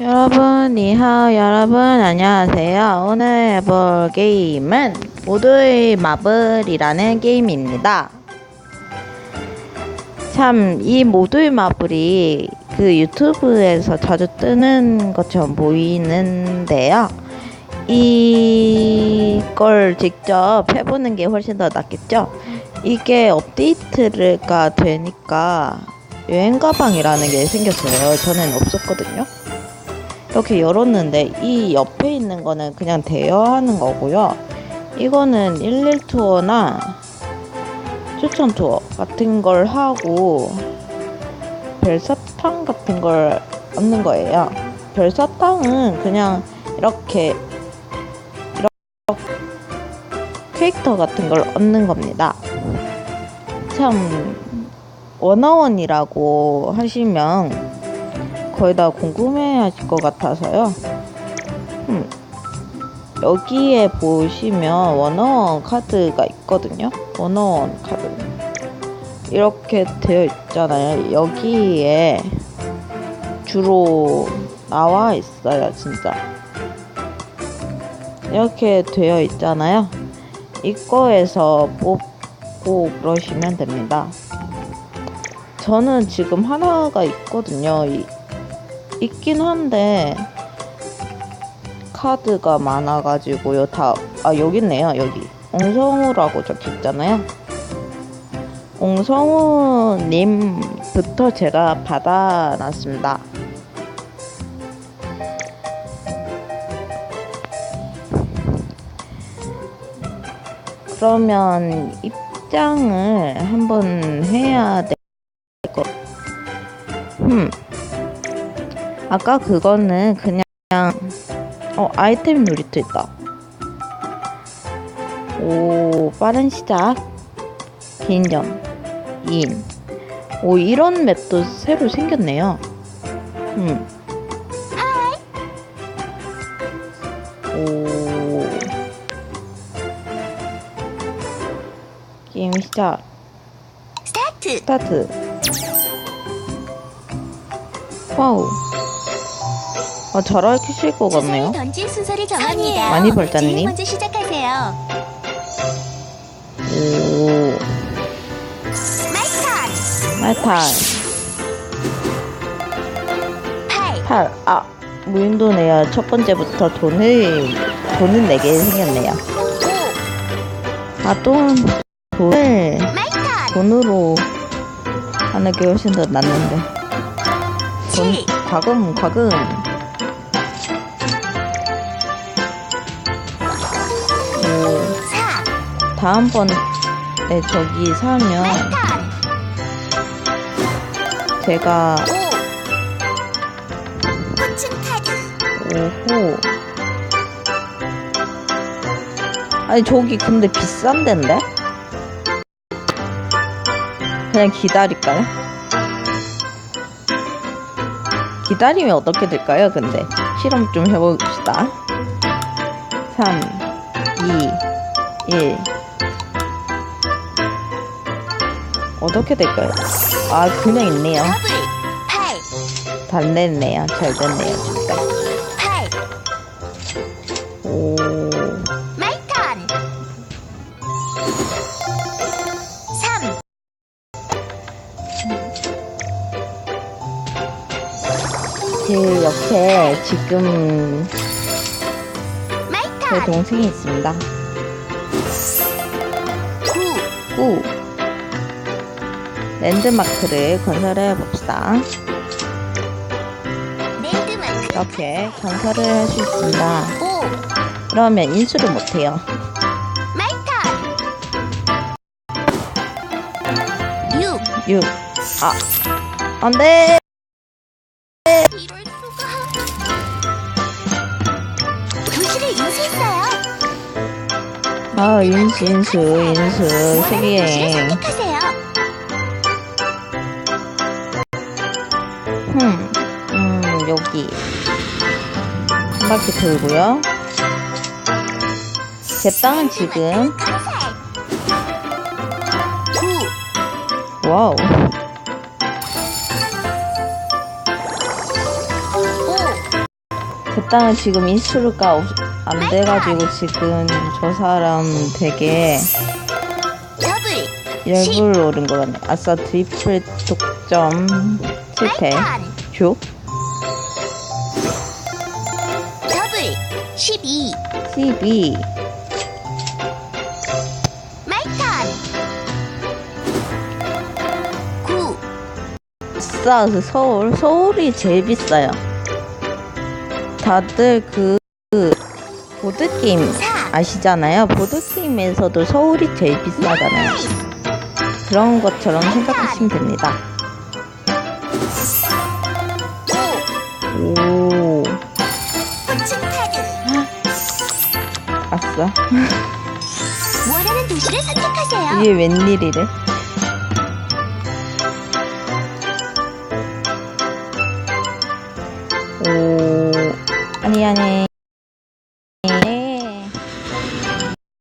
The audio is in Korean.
여러분, 니하오, 여러분, 안녕하세요. 오늘 해볼 게임은 모두의 마블이라는 게임입니다. 참, 이 모두의 마블이 그 유튜브에서 자주 뜨는 것처럼 보이는데요. 이걸 직접 해보는 게 훨씬 더 낫겠죠? 이게 업데이트가 되니까 여행 가방이라는 게 생겼어요. 전엔 없었거든요. 이렇게 열었는데 이 옆에 있는 거는 그냥 대여하는 거고요. 이거는 11 투어나 추천 투어 같은 걸 하고 별사탕 같은 걸 얻는 거예요. 별사탕은 그냥 이렇게 이렇게 캐릭터 같은 걸 얻는 겁니다. 참 원어원이라고 하시면 거의 다 궁금해 하실 것 같아서요. 음, 여기에 보시면 원어원 카드가 있거든요. 원어원 카드. 이렇게 되어 있잖아요. 여기에 주로 나와 있어요, 진짜. 이렇게 되어 있잖아요. 이거에서 뽑고 그러시면 됩니다. 저는 지금 하나가 있거든요. 이, 있긴 한데 카드가 많아가지고요. 다 아 여기 있네요. 여기 옹성우라고 적혀 있잖아요. 옹성우님부터 제가 받아놨습니다. 그러면 입장을 한번 해야 될 것. 음. 아까 그거는 그냥 어 아이템 놀이터 있다. 오 빠른 시작 개인전 2인 오 이런 맵도 새로 생겼네요. 음. 오 게임 시작 스타트! 스타트 와우 어, 잘하실 것 같네요 주사위 던질 순서를 정합니다. 많이. 제일 먼저 시작하세요. 오 마이턴! 말탈 8, 8. 아, 무인도네요. 첫 번째부터 돈을, 돈을 내게 생겼네요. 5, 아, 또, 돈을, 마이턴! 돈으로 하는 게 훨씬 더 낫는데. 돈, 7, 과금, 과금. 다음번에 저기 사면! 제가, 5, 포춘 카드! 오호. 아니, 저기 근데 비싼 데인데? 그냥 기다릴까요? 기다리면 어떻게 될까요, 근데? 실험 좀 해봅시다. 3, 2, 1. 어떻게 될까요? 아, 그냥 있네요. 더블! 8, 잘 됐네요. 잘 됐네요, 진짜. 8, 오. 마이턴! 3, 제 옆에 지금 제! 동생이 있습니다. 9, 후. 랜드마크를 건설해 봅시다. 이렇게 건설을 할 수 있습니다. 5, 그러면 인수를 못해요. 마이턴! 6, 6. 아, 안 돼! 아, 인수, 인수, 인수. 도시를 세계여행. 선택하세요. 음, 음, 여기. 한 바퀴 돌고요. 제 땅은 지금, 건설. 9, 와우. 그 땅은 지금 인수가 없, 안 돼가지고 지금 저 사람 되게 열불 오른 것 같네. 아싸 트리플 독점 실패. 줘? 더블 12 12. 말탄 9 아싸 그 서울 서울이 제일 비싸요. 다들 그, 그 보드 게임 4 아시잖아요. 보드 게임에서도 서울이 제일 비싸잖아요. 그런 것처럼 생각하시면 됩니다. 오, 아싸. 원하는 도시를 선택하세요 이게 웬일이래? 오, 아니, 아니.